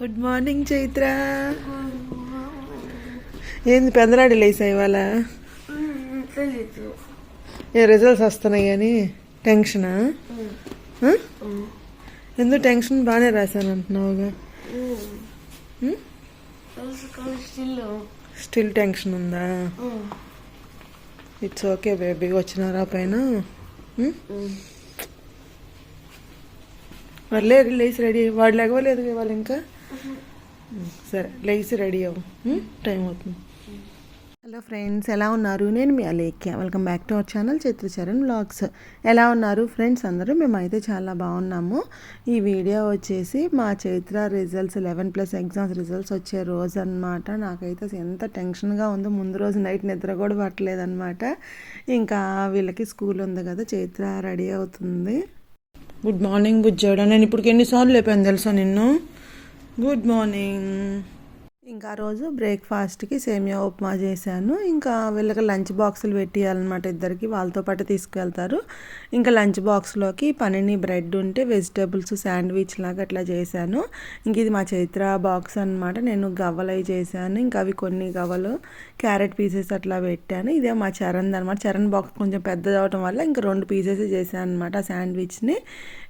Good morning Chaitra ఏంది పెందలాడి లేసా ఇవాళ? ఏ results వస్తున్నాయి కానీ? టెన్షనా? ఎందుకు టెన్షన్ బాగానే రాశాను అంటున్నావుగా స్టిల్ స్టిల్ టెన్షన్ ఉందా? ఇట్స్ ఓకే బేబీ వచ్చినారా పైన? లేరు లేచి రెడీ వాడు లేగవలేదు వాళ్ళు ఇంకా? సరే లేచి రెడీ అవ్వు? టైం అవుతుంది. హలో ఫ్రెండ్స్ ఎలా ఉన్నారు? నేను మీ Alekhya. Welcome back to our channel Chitracharan vlogs. ఎలా ఉన్నారు ఫ్రెండ్స్ అందరూ? మేమైతే చాలా బాగున్నాము. ఈ వీడియో వచ్చేసి మా Chaitra results eleven plus exams results వచ్చే రోజు అనమాట నాకైతే ఎంత టెన్షన్గా ఉందో ముందు రోజు నైట్ నిద్ర కూడా పట్టలేదు అనమాట ఇంకా వీళ్ళకి స్కూల్ ఉంది కదా చైత్ర రెడీ అవుతుంది. గుడ్ మార్నింగ్ బుజ్జాడా నేను ఇప్పుడు ఎన్నిసార్లు లేపాను తెలుసా నిన్ను? గుడ్ మార్నింగ్ ఇంకా ఆ రోజు బ్రేక్ఫాస్ట్కి సేమియా ఉప్మా చేశాను. ఇంకా వీళ్ళకి లంచ్ బాక్సులు పెట్టియాలన్నమాట ఇద్దరికి. వాళ్ళతో పాటు తీసుకెళ్తారు. ఇంకా లంచ్ బాక్స్లోకి పనిని బ్రెడ్ ఉంటే వెజిటేబుల్స్ శాండ్విచ్ లాగా అట్లా చేశాను. ఇంక ఇది మా చైత్ర బాక్స్ అన్నమాట. నేను గవ్వలు అవి చేశాను. ఇంకా అవి కొన్ని గవ్వలు క్యారెట్ పీసెస్ అట్లా పెట్టాను. ఇదే మా చరణ్ అనమాట చరణ్ బాక్స్ కొంచెం పెద్దది అవడం వల్ల ఇంకా రెండు పీసెస్ చేశాను అనమాట ఆ శాండ్విచ్ని.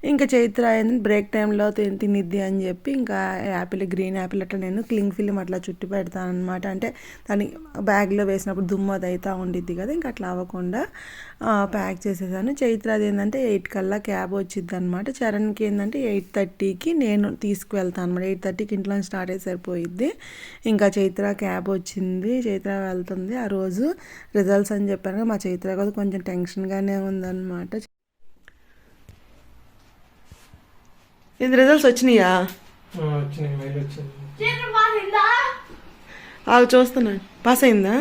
ఇంకా చైత్ర బ్రేక్ టైంలో తిని తినిద్ది అని చెప్పి ఇంకా యాపిల్ గ్రీన్ యాపిల్ అట్లా నేను క్లింగ్ ఫిలిం అట్లా చుట్టి పెడతాను అనమాట అంటే దాని బ్యాగ్లో వేసినప్పుడు దుమ్ము అది ఉండిద్ది కదా ఇంకా అట్లా అవ్వకుండా ప్యాక్ చేసేసాను. చైత్రది ఏంటంటే ఎయిట్ కల్లా క్యాబ్ వచ్చింది అనమాట చరణ్కి ఏంటంటే ఎయిట్ థర్టీకి నేను తీసుకువెళ్తాను అనమాట ఎయిట్ థర్టీకి ఇంట్లో స్టార్ట్ అయ్యి సరిపోయిద్ది. ఇంకా చైత్ర క్యాబ్ వచ్చింది. చైత్ర వెళ్తుంది. ఆ రోజు రిజల్ట్స్ అని చెప్పాను మా చైత్ర కూడా కొంచెం టెన్షన్గానే ఉందన్నమాట. ఇది రిజల్ట్స్ వచ్చినాయా? ఆగు చూస్తున్నాను పాస్ అయిందా.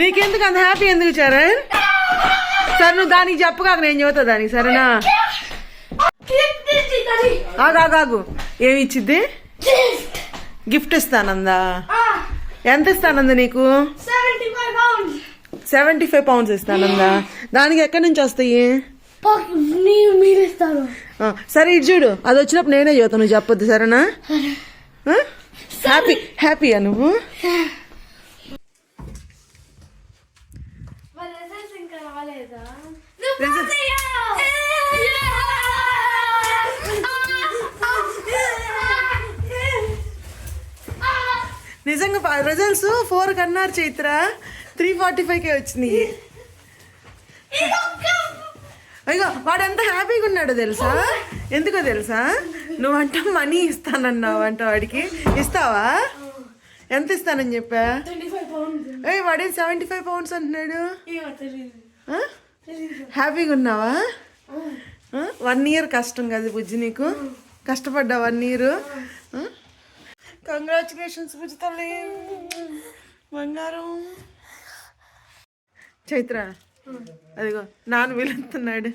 నీకెందుకు అంత హ్యాపీ ఎందుకు చరణ్? సరే నువ్వు దానికి చెప్పగాక నేను చెబుతా దానికి సరేనా? ఆగు ఆగు ఆగు. ఏమి ఇచ్చిద్ది? గిఫ్ట్ ఇస్తానందా? ఎంత ఇస్తానందా నీకు? సెవెంటీ ఫైవ్ పౌండ్స్ ఇస్తానందా? దానికి ఎక్కడి నుంచి వస్తాయి? సరే ఇది చూడు. అది వచ్చినప్పుడు నేనే చెబుతాను నువ్వు చెప్పొద్దు సరేనా? హ్యాపీ హ్యాపీయా నువ్వు? నిజంగా రిజల్ట్స్ ఫోర్ కన్నారు చైత్ర. త్రీ ఫార్టీ ఫైవ్కే వచ్చినాయి అయ్యో వాడు ఎంత హ్యాపీగా ఉన్నాడో తెలుసా? ఎందుకో తెలుసా? నువ్వంట మనీ ఇస్తానన్నావు అంట వాడికి. ఇస్తావా? ఎంత ఇస్తానని చెప్పా? ఏ వాడే సెవెంటీ ఫైవ్ పౌండ్స్ అంటున్నాడు? హ్యాపీగా ఉన్నావా? వన్ ఇయర్ కష్టం కదా బుజ్జి నీకు. కష్టపడ్డా వన్ ఇయర్. కంగ్రాచులేషన్స్ బుజ్జి తల్లి. బంగారం. చైత్ర. అదిగో నాన్న వీలుతున్నాడు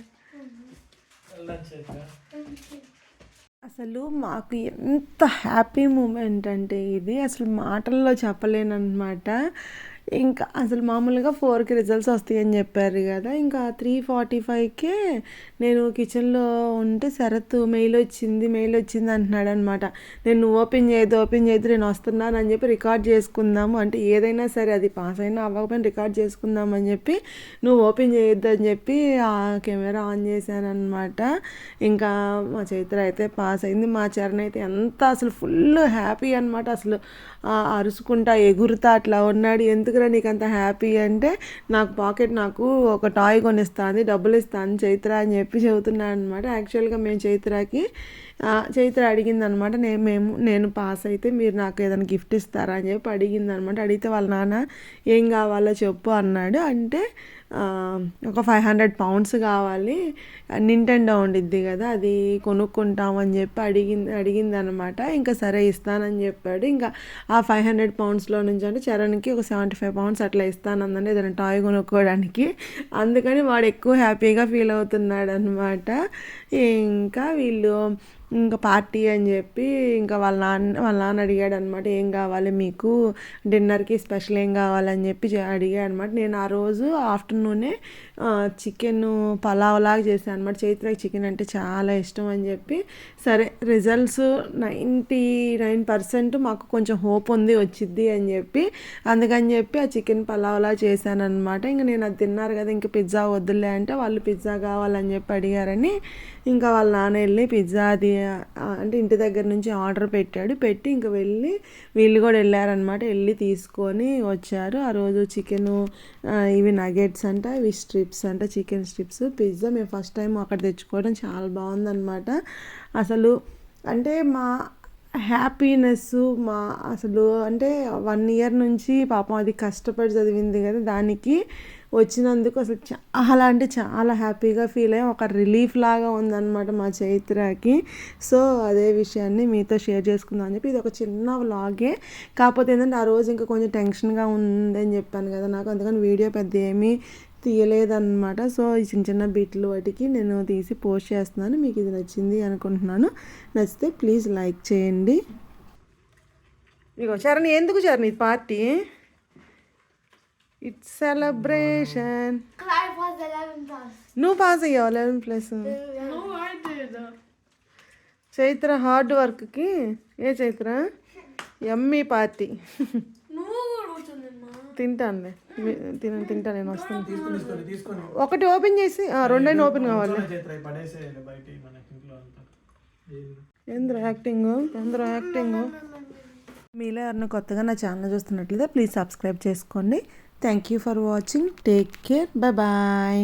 అసలు మాకు ఎంత హ్యాపీ మూమెంట్ అంటే ఇది. అసలు మాటల్లో చెప్పలేనమాట ఇంకా అసలు మామూలుగా ఫోర్కి రిజల్ట్స్ వస్తాయని చెప్పారు కదా ఇంకా త్రీ ఫార్టీ ఫైవ్కే నేను కిచెన్లో ఉంటే శరత్ మెయిల్ వచ్చింది మెయిల్ వచ్చింది అంటున్నాడు అనమాట నేను నువ్వు ఓపెన్ చేయదు ఓపెన్ చేయదు నేను వస్తున్నాను అని చెప్పి రికార్డ్ చేసుకుందాము. అంటే ఏదైనా సరే అది పాస్ అయినా అవ్వకపోయినా రికార్డ్ చేసుకుందాం అని చెప్పి నువ్వు ఓపెన్ చేయొద్దు అని చెప్పి ఆ కెమెరా ఆన్ చేశాను అనమాట ఇంకా మా చైత్ర అయితే పాస్ అయింది. మా చరణ్ అయితే ఎంత అసలు ఫుల్ హ్యాపీ అనమాట. అసలు అరుసుకుంటా ఎగురుతా అట్లా ఉన్నాడు. ఎందుకు ఎందుకురా నీకు అంత హ్యాపీ అంటే నాకు పాకెట్ నాకు ఒక టాయ్ కొనిస్తుంది డబ్బులు ఇస్తాను చైత్ర అని చెప్పి చెబుతున్నాను అనమాట యాక్చువల్గా మేము చైత్రకి చైత్ర అడిగింది అనమాట నేను మేము నేను పాస్ అయితే మీరు నాకు ఏదైనా గిఫ్ట్ ఇస్తారా అని చెప్పి అడిగింది అనమాట అడిగితే వాళ్ళ నాన్న ఏం కావాలో చెప్పు అన్నాడు. అంటే ఒక ఫైవ్ హండ్రెడ్ పౌండ్స్ కావాలి. నింటెండో ఉండిద్ది కదా అది కొనుక్కుంటామని చెప్పి అడిగింది అడిగింది అనమాట ఇంకా సరే ఇస్తానని చెప్పాడు. ఇంకా ఆ ఫైవ్ హండ్రెడ్ పౌండ్స్లో నుంచి అంటే చరణ్కి ఒక సెవెంటీ ఫైవ్ పౌండ్స్ అట్లా ఇస్తానందండి ఏదైనా టాయ్ కొనుక్కోవడానికి. అందుకని వాడు ఎక్కువ హ్యాపీగా ఫీల్ అవుతున్నాడు అనమాట ఇంకా వీళ్ళు ఇంకా పార్టీ అని చెప్పి ఇంకా వాళ్ళ నాన్న వాళ్ళ నాన్న అడిగాడు అనమాట ఏం కావాలి మీకు? డిన్నర్కి స్పెషల్ ఏం కావాలని చెప్పి అడిగాడు అనమాట నేను ఆ రోజు ఆఫ్టర్నూనే చికెన్ పలావ్ లాగా చేశాను అనమాట చైత్రకి చికెన్ అంటే చాలా ఇష్టం అని చెప్పి సరే రిజల్ట్స్ నైంటీ నైన్ పర్సెంట్ మాకు కొంచెం హోప్ ఉంది వచ్చిద్ది అని చెప్పి అందుకని చెప్పి ఆ చికెన్ పలావ్లా చేశాను అనమాట ఇంకా నేను అది తిన్నారు కదా ఇంకా పిజ్జా వద్దులే అంటే వాళ్ళు పిజ్జా కావాలని చెప్పి అడిగారని ఇంకా వాళ్ళ నాన్న వెళ్ళి పిజ్జా అది అంటే ఇంటి దగ్గర నుంచి ఆర్డర్ పెట్టాడు. పెట్టి ఇంక వెళ్ళి వీళ్ళు కూడా వెళ్ళారనమాట వెళ్ళి తీసుకొని వచ్చారు. ఆ రోజు చికెను ఇవి నగెట్స్ అంట ఇవి స్ట్రిప్స్ అంట చికెన్ స్ట్రిప్స్ పిజ్జా. మేము ఫస్ట్ టైం అక్కడ తెచ్చుకోవడం చాలా బాగుందన్నమాట. అసలు అంటే మా హ్యాపీనెస్ మా అసలు అంటే వన్ ఇయర్ నుంచి పాపం అది కష్టపడి చదివింది కదా దానికి వచ్చినందుకు అసలు చాలా అంటే చాలా హ్యాపీగా ఫీల్ అయ్యి. ఒక రిలీఫ్ లాగా ఉందన్నమాట మా చైత్రకి. సో అదే విషయాన్ని మీతో షేర్ చేసుకుందాం అని చెప్పి ఇది ఒక చిన్న వ్లాగే. కాకపోతే ఏంటంటే ఆ రోజు ఇంకా కొంచెం టెన్షన్గా ఉందని చెప్పాను కదా నాకు అందుకని వీడియో పెద్ద ఏమీ తీయలేదన్నమాట. సో ఈ చిన్న చిన్న బిట్లు వాటికి నేను తీసి పోస్ట్ చేస్తున్నాను. మీకు ఇది నచ్చింది అనుకుంటున్నాను. నచ్చితే ప్లీజ్ లైక్ చేయండి. ఇగో చరణ్ ఎందుకు చరణ్? ఇది పార్టీ? ఇట్స్ సెలబ్రేషన్ నువ్వు పాస్ అయ్యావు లెవెన్ ప్లస్ చైత్ర హార్డ్ వర్క్కి ఏ చైత్ర? ఎమ్మీ పార్టీ మీ- తిన తింటా నేను వస్తాను. ఒకటి ఓపెన్ చేసి రెండైనా ఓపెన్ కావాలి? ఎందరో యాక్టింగ్ ఎందరో యాక్టింగ్ మీలో ఎవరైనా కొత్తగా నా ఛానల్ చూస్తున్నట్లయితే ప్లీజ్ సబ్స్క్రైబ్ చేసుకోండి. Thank you for watching take care bye bye